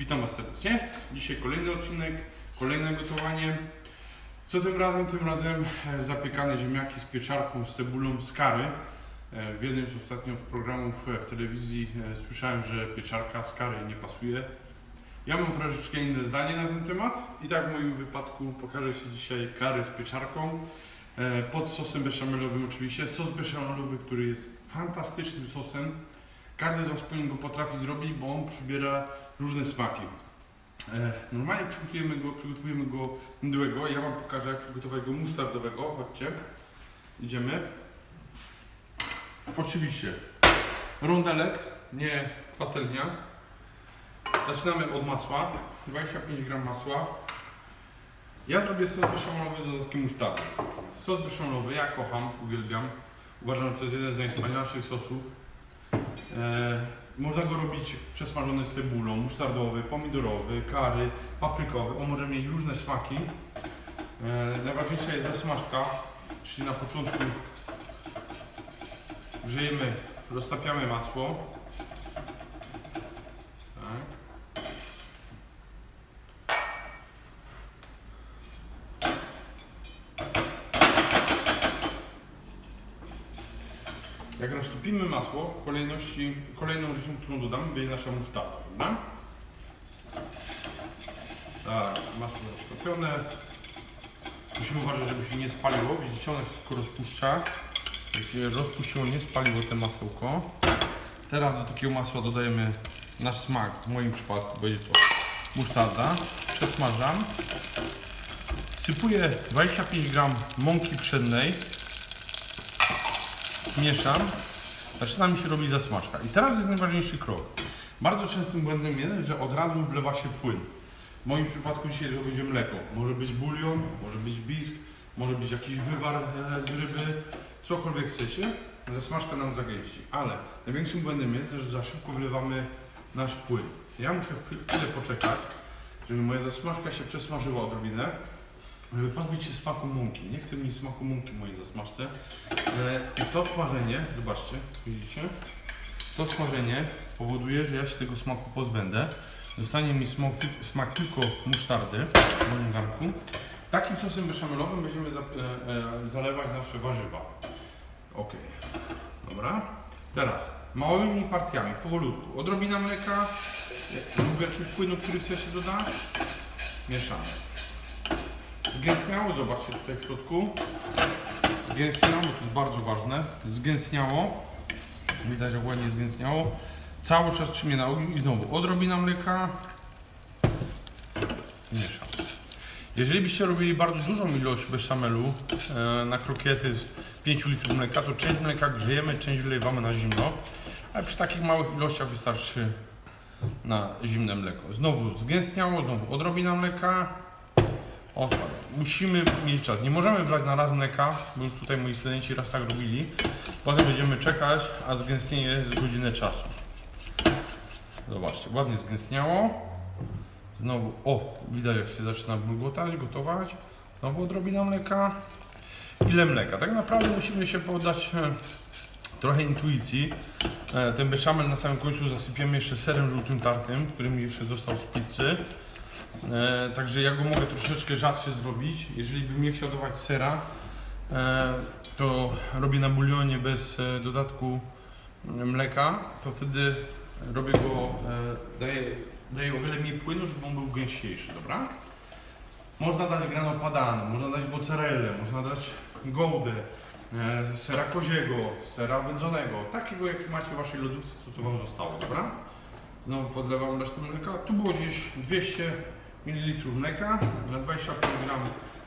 Witam Was serdecznie. Dzisiaj kolejny odcinek, kolejne gotowanie. Co tym razem? Tym razem e, zapiekane ziemniaki z pieczarką, z cebulą z kary. E, W jednym z ostatnich programów e, w telewizji słyszałem, że pieczarka z kary nie pasuje. Ja mam troszeczkę inne zdanie na ten temat i tak w moim wypadku pokażę się dzisiaj kary z pieczarką. Pod sosem beszamelowym oczywiście. Sos beszamelowy, który jest fantastycznym sosem. Każdy z powinien go potrafi zrobić, bo on przybiera różne smaki. E, Normalnie przygotujemy go, przygotowujemy go mdłego. Ja Wam pokażę, jak przygotować go musztardowego. Chodźcie. Idziemy. Oczywiście rondelek, nie patelnia. Zaczynamy od masła. 25 gram masła. Ja zrobię sos beszamelowy z dodatkiem musztardy. Sos beszamelowy ja kocham, uwielbiam. Uważam, że to jest jeden z najwspanialszych sosów. E, można go robić przesmażony z cebulą, musztardowy, pomidorowy, kary, paprykowy. On może mieć różne smaki. E, najważniejsza jest zasmażka, czyli na początku grzejemy, roztapiamy masło. Tak. Jak roztopimy masło, w kolejności, kolejną rzeczą, którą dodamy, będzie nasza musztarda, prawda? Tak, masło roztopione. Musimy uważać, żeby się nie spaliło. Widzicie, ono się tylko rozpuszcza. Jak się rozpuściło, nie spaliło te masełko. Teraz do takiego masła dodajemy nasz smak. W moim przypadku będzie to musztarda. Przesmażam. Sypuję 25 gram mąki pszennej mieszam, zaczyna mi się robić zasmażka. I teraz jest najważniejszy krok. Bardzo częstym błędem jest, że od razu wlewa się płyn. W moim przypadku dzisiaj to będzie mleko. Może być bulion, może być bisk, może być jakiś wywar e, z ryby, cokolwiek chcecie. Zasmażka nam zagęści. Ale największym błędem jest, że za szybko wlewamy nasz płyn. Ja muszę chwil- chwilę poczekać, żeby moja zasmażka się przesmażyła odrobinę, żeby pozbyć się smaku mąki. Nie chcę mieć smaku mąki w mojej zasmażce. E, I to smażenie, zobaczcie, widzicie? To smażenie powoduje, że ja się tego smaku pozbędę. Zostanie mi smak, smak tylko musztardy w moim garnku. Takim sosem beszamelowym będziemy za, e, e, zalewać nasze warzywa. Ok, dobra. Teraz małymi partiami, powolutku. Odrobina mleka, lub jakiś płynu, który chce się dodać. Mieszamy. Zgęstniało, zobaczcie tutaj w środku. Zgęstniało, to jest bardzo ważne. Zgęstniało. Widać, jak zgęstniało. Cały czas trzymie na ogniu i znowu odrobina mleka. Mieszam. Jeżeli byście robili bardzo dużą ilość beszamelu e, na krokiety z 5 litrów mleka, to część mleka grzejemy, część wylewamy na zimno. Ale przy takich małych ilościach wystarczy na zimne mleko. Znowu zgęstniało, znowu odrobina mleka. Odpada. Musimy mieć czas. Nie możemy wlać na raz mleka, bo już tutaj moi studenci raz tak robili. Potem będziemy czekać, a zgęstnienie jest godzinę czasu. Zobaczcie, ładnie zgęstniało. Znowu, o, widać jak się zaczyna bulgotać, gotować. Znowu odrobina mleka. Ile mleka? Tak naprawdę musimy się poddać e, trochę intuicji. E, ten beszamel na samym końcu zasypiemy jeszcze serem żółtym tartym, który mi jeszcze został z pizzy. E, także ja go mogę troszeczkę rzadsze zrobić. Jeżeli bym nie chciał dawać sera, e, to robię na bulionie bez e, dodatku e, mleka, to wtedy robię go, e, daję, daję o wiele mniej płynu, żeby on był gęściejszy, dobra? Można dać grano padano, można dać mozzarellę, można dać gołdę, e, sera koziego, sera wędzonego, takiego jaki macie w waszej lodówce, to co wam zostało, dobra? Znowu podlewam resztę mleka. Tu było gdzieś 200 ml mleka na 25 g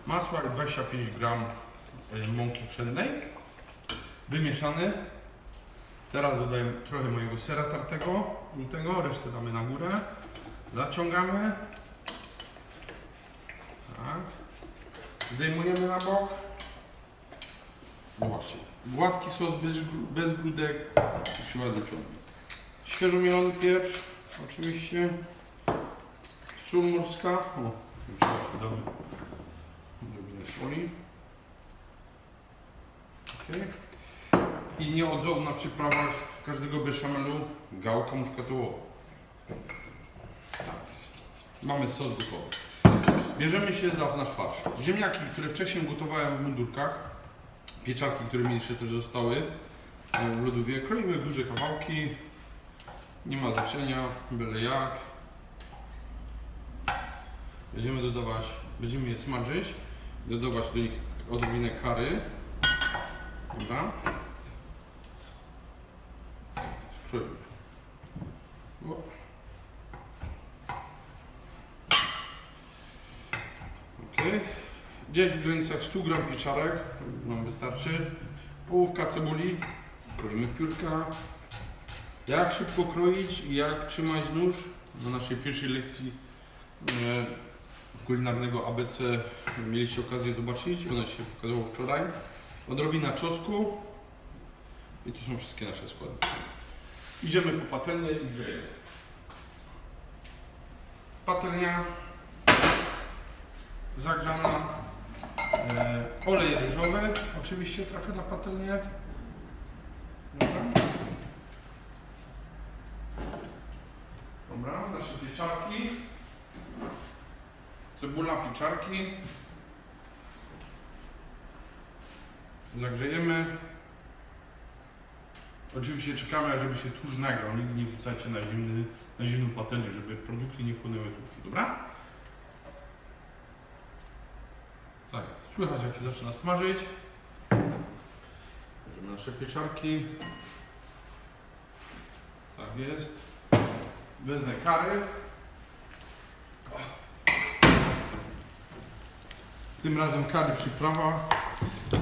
masła i 25 g e, mąki pszennej. Wymieszany. Teraz dodaję trochę mojego sera tartego, żółtego, resztę damy na górę. Zaciągamy. Tak. Zdejmujemy na bok. Zobaczcie. Gładki sos bez, bez grudek. Już się ładnie. Świeżo mielony pieprz, oczywiście. Sól morska. O, jeszcze damy odrobinę soli. Okay. I nieodzowna przyprawa każdego beszamelu gałka muszkatołowa. Tak, mamy sos gotowy. Bierzemy się za nasz farsz. Ziemniaki, które wcześniej gotowałem w mundurkach, pieczarki, które mi jeszcze też zostały e, w lodówie, kroimy w duże kawałki. Nie ma znaczenia, byle jak. Będziemy dodawać, będziemy je smażyć, dodawać do nich odrobinę kary. Dobra. Skroimy. O. Ok. Gdzieś w granicach 100 gram pieczarek nam wystarczy. Połówka cebuli, kroimy w piórka. Jak szybko kroić i jak trzymać nóż na naszej pierwszej lekcji e, kulinarnego ABC mieliście okazję zobaczyć. Ono się pokazało wczoraj. Odrobina czosnku i to są wszystkie nasze składniki. Idziemy po patelnię i grzejemy. Patelnia zagrzana. E, olej ryżowy oczywiście trafia na patelnię. Dobra. Dobra, nasze pieczarki. Cebula, pieczarki. Zagrzejemy. Oczywiście czekamy, żeby się tłuszcz nagrał. Nigdy nie wrzucajcie na, zimny, na zimną patelnię, żeby produkty nie chłonęły tłuszczu, dobra? Tak, słychać jak się zaczyna smażyć. Bierzemy nasze pieczarki. Tak jest. Wezmę kary. Tym razem kary przyprawa.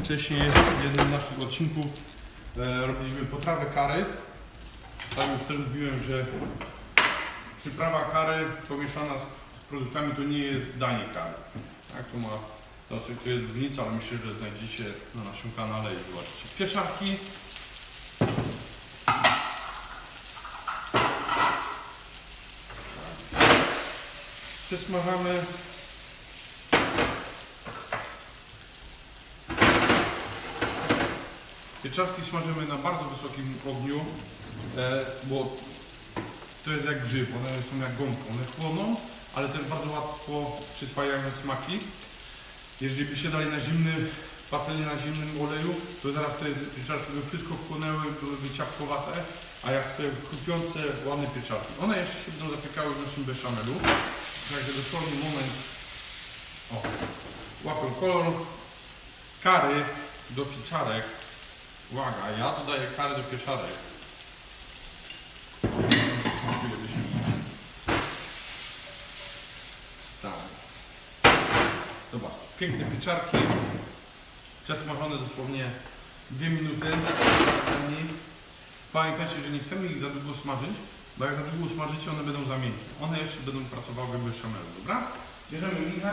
Wcześniej w jednym z naszych odcinków e, robiliśmy potrawę kary. Tam już też mówiłem, że przyprawa kary pomieszana z, produktami to nie jest danie kary. Tak, to ma to to jest różnica, ale myślę, że znajdziecie na naszym kanale i zobaczycie. Pieczarki. Przesmażamy. Pieczarki smażymy na bardzo wysokim ogniu, e, bo to jest jak grzyb, one są jak gąbka, one chłoną, ale też bardzo łatwo przyswajają smaki. Jeżeli by się dali na zimny, patelnię na zimnym oleju, to zaraz te pieczarki by wszystko wchłonęły, byłyby ciapkowate, a jak chcę chrupiące, ładne pieczarki. One jeszcze się będą zapiekały w naszym beszamelu. Także dosłownie moment. O, łapią kolor. Kary do pieczarek. Uwaga, ja dodaję kary do pieczarek. Tak. Zobacz, piękne pieczarki. Przesmażone dosłownie 2 minuty. Pamiętajcie, że nie chcemy ich za długo smażyć, bo jak za długo smażycie, one będą za miękkie. One jeszcze będą pracowały w beszamelu, dobra? Bierzemy minę.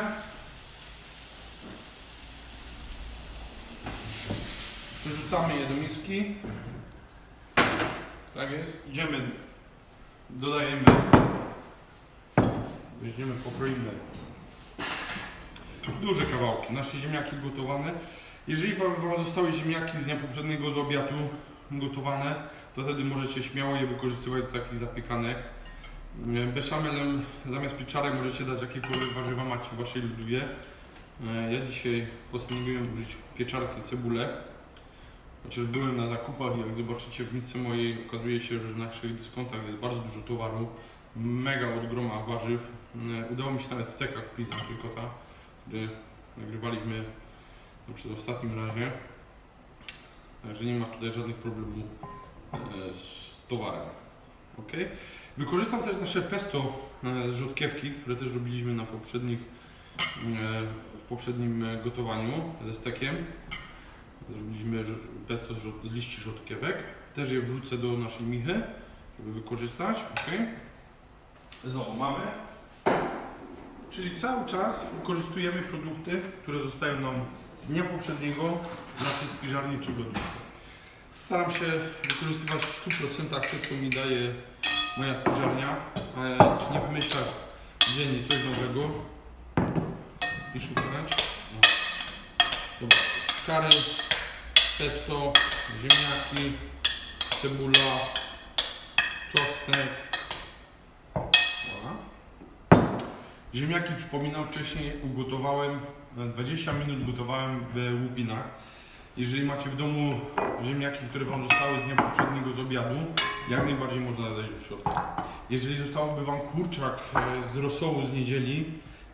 Przerzucamy je do miski. Tak jest. Idziemy, dodajemy, weźmiemy, pokroimy duże kawałki, nasze ziemniaki gotowane. Jeżeli wam, zostały ziemniaki z dnia poprzedniego z obiadu gotowane, to wtedy możecie śmiało je wykorzystywać do takich zapiekanek. Beszamelem zamiast pieczarek możecie dać jakiekolwiek warzywa macie w waszej lodówie. E, Ja dzisiaj postanowiłem użyć pieczarki, cebulę. Chociaż byłem na zakupach i jak zobaczycie w misce mojej okazuje się, że w naszych dyskontach jest bardzo dużo towaru. Mega od groma warzyw. E, Udało mi się nawet steka kupić z Antrykota, który nagrywaliśmy no, przed ostatnim razie. Także nie ma tutaj żadnych problemów e, z towarem. Ok? Wykorzystam też nasze pesto e, z rzodkiewki, które też robiliśmy na poprzednich, w poprzednim gotowaniu ze stekiem. Zrobiliśmy pesto z, z liści rzodkiewek. Też je wrzucę do naszej michy, żeby wykorzystać. Ok? Znowu mamy. Czyli cały czas wykorzystujemy produkty, które zostają nam z dnia poprzedniego w naszej spiżarni czy lodówce. Staram się wykorzystywać w 100% to, co mi daje moja spiżarnia, nie wymyślać dziennie coś nowego i szukać. Dobra. Kary, pesto, ziemniaki, cebula, czosnek. Ziemniaki przypominam wcześniej ugotowałem, e, 20 minut gotowałem w łupinach. Jeżeli macie w domu ziemniaki, które Wam zostały z dnia poprzedniego z obiadu, jak najbardziej można dodać do środka. Jeżeli zostałoby Wam kurczak e, z rosołu z niedzieli,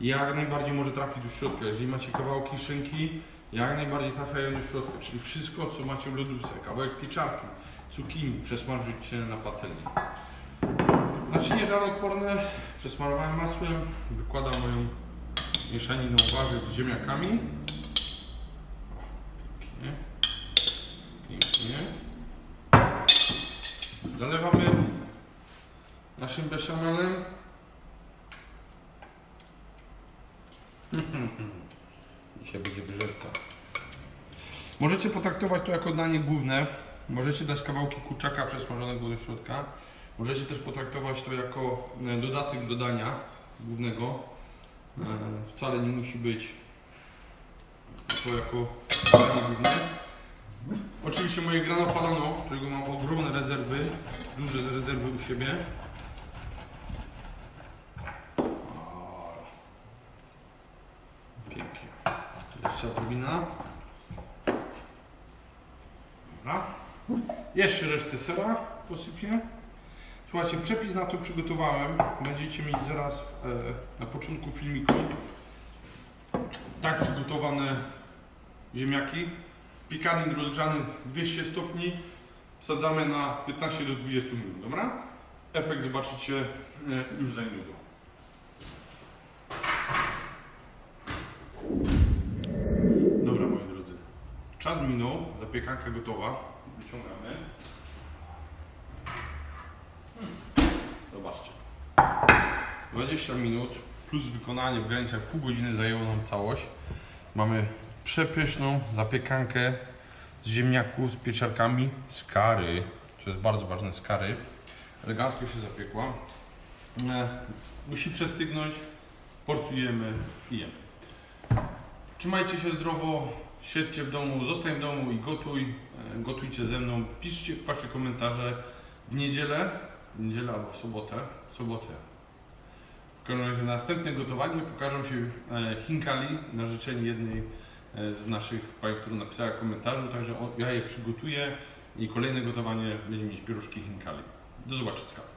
jak najbardziej może trafić do środka. Jeżeli macie kawałki szynki, jak najbardziej trafiają do środka. Czyli wszystko, co macie w lodówce, kawałek pieczarki, cukinii, przesmażyć na patelni. Naczynie żaroodporne przesmarowałem masłem, wykładam moją mieszaninę warzyw z ziemniakami. Pięknie. Pięknie. Zalewamy naszym beszamelem. Dzisiaj będzie wyżerka. Możecie potraktować to jako danie główne. Możecie dać kawałki kurczaka przesmażonego do środka. Możecie też potraktować to jako e, dodatek do dania głównego. E, Wcale nie musi być to jako danie główne. Oczywiście moje grano padano, którego mam ogromne rezerwy, duże rezerwy u siebie. Pięknie. Jeszcze odrobina. Dobra. Jeszcze resztę sera posypię. Słuchajcie, przepis na to przygotowałem. Będziecie mieć zaraz w, e, na początku filmiku. Tak przygotowane ziemniaki. Piekarnik rozgrzany 200 stopni. Wsadzamy na 15 do 20 minut, dobra? Efekt zobaczycie e, już za niedługo. Dobra, moi drodzy. Czas minął, zapiekanka gotowa. Wyciągamy. Hmm. Zobaczcie. 20 minut plus wykonanie w granicach pół godziny zajęło nam całość. Mamy przepyszną zapiekankę z ziemniaków, z pieczarkami, z kary. To jest bardzo ważne, z kary. Elegancko się zapiekła. E, musi przestygnąć. Porcujemy i jemy. Trzymajcie się zdrowo, siedźcie w domu, zostań w domu i gotuj. E, Gotujcie ze mną, piszcie wasze komentarze w niedzielę, w niedzielę albo w sobotę, w sobotę. W każdym razie następne gotowanie pokażą się e, Hinkali na życzenie jednej e, z naszych pań, która napisała komentarzu, także ja je przygotuję i kolejne gotowanie będziemy mieć pieruszki Hinkali. Do zobaczenia.